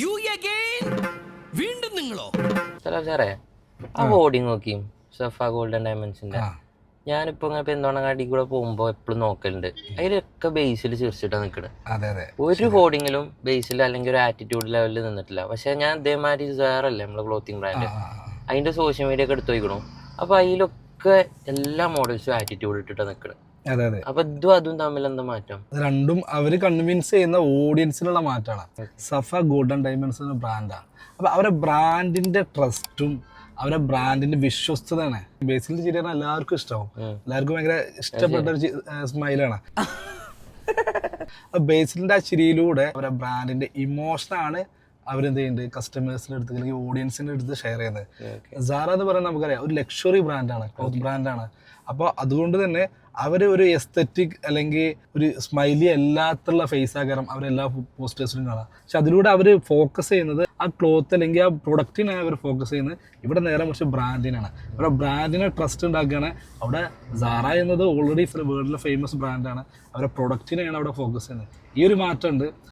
You again വീണ്ടും നിങ്ങളോ? സാറേ ആ ബോർഡിങ് നോക്കിയും സഫ ഗോൾഡൻ ഡയമണ്ട്സിന്റെ. ഞാനിപ്പോ ഇങ്ങനെ പെന്തോണങ്ങാടി കൂടെ പോകുമ്പോ എപ്പോഴും നോക്കലുണ്ട്. അതിലൊക്കെ ബേസിൽ ചിരിച്ചിട്ടാ നിക്കണ്. ഒരു ഹോർഡിങ്ങിലും ബേസിൽ അല്ലെങ്കിൽ ഒരു ആറ്റിറ്റ്യൂഡ് ലെവലിൽ നിന്നിട്ടില്ല. പക്ഷെ ഞാൻ ഇതേമാതിരി സാറല്ലേ നമ്മളെ ക്ലോത്തിങ് ബ്രാൻഡ്. അതിന്റെ സോഷ്യൽ മീഡിയ ഒക്കെ എടുത്തു നോക്കണം അപ്പൊ അതിലൊക്കെ എല്ലാ മോഡൽസും ആറ്റിറ്റ്യൂഡ് ഇട്ടിട്ടാ നിക്കണത് അതെ അതെ. അപ്പൊ ഇതും അതും തമ്മിൽ എന്താ മാറ്റം? രണ്ടും അവർ കൺവിൻസ് ചെയ്യുന്ന ഓഡിയൻസിനുള്ള മാറ്റമാണ്. സഫ ഗോൾഡൻ ഡയമണ്ട്സ് എന്ന ബ്രാൻഡാണ് അപ്പൊ അവരെ ബ്രാൻഡിന്റെ ട്രസ്റ്റും അവരെ ബ്രാൻഡിന്റെ വിശ്വസ്തതയാണ്. ബേസിക്കലി ചിരിയാണ് എല്ലാവർക്കും ഇഷ്ടമാവും. എല്ലാവർക്കും ഭയങ്കര ഇഷ്ടപ്പെട്ട ഒരു സ്മൈലാണ് ബേസിലിന്റെ ആ ചിരിയിലൂടെ അവരെ ബ്രാൻഡിന്റെ ഇമോഷനാണ് അവരെന്ത് ചെയ്യുന്നുണ്ട്? കസ്റ്റമേഴ്സിന്റെ അടുത്ത് അല്ലെങ്കിൽ ഓഡിയൻസിന്റെ അടുത്ത് ഷെയർ ചെയ്യുന്നത്. സാറ എന്ന് പറയുന്നത് നമുക്കറിയാം ഒരു ലക്ഷറി ബ്രാൻഡാണ് ക്ലോത്ത് ബ്രാൻഡാണ് അപ്പോൾ അതുകൊണ്ട് തന്നെ അവർ ഒരു എസ്തറ്റിക് അല്ലെങ്കിൽ ഒരു സ്മൈലി അല്ലാത്തുള്ള ഫേസ് ആകാരം അവരെല്ലാ പോസ്റ്റേഴ്സിലും കാണാം. പക്ഷെ അതിലൂടെ അവർ ഫോക്കസ് ചെയ്യുന്നത് ആ ക്ലോത്ത് അല്ലെങ്കിൽ ആ പ്രൊഡക്റ്റിനാണ് അവർ ഫോക്കസ് ചെയ്യുന്നത് ഇവിടെ നേരെ കുറച്ച് ബ്രാൻഡിനാണ് ഇവിടെ ബ്രാൻഡിനെ ട്രസ്റ്റ് ഉണ്ടാക്കുകയാണ്. അവിടെ സാറ എന്നത് ഓൾറെഡി വേൾഡിലെ ഫേമസ് ബ്രാൻഡാണ് അവരുടെ പ്രൊഡക്റ്റിനെയാണ് അവിടെ ഫോക്കസ് ചെയ്യുന്നത്. ഈ ഒരു മാറ്റമുണ്ട്.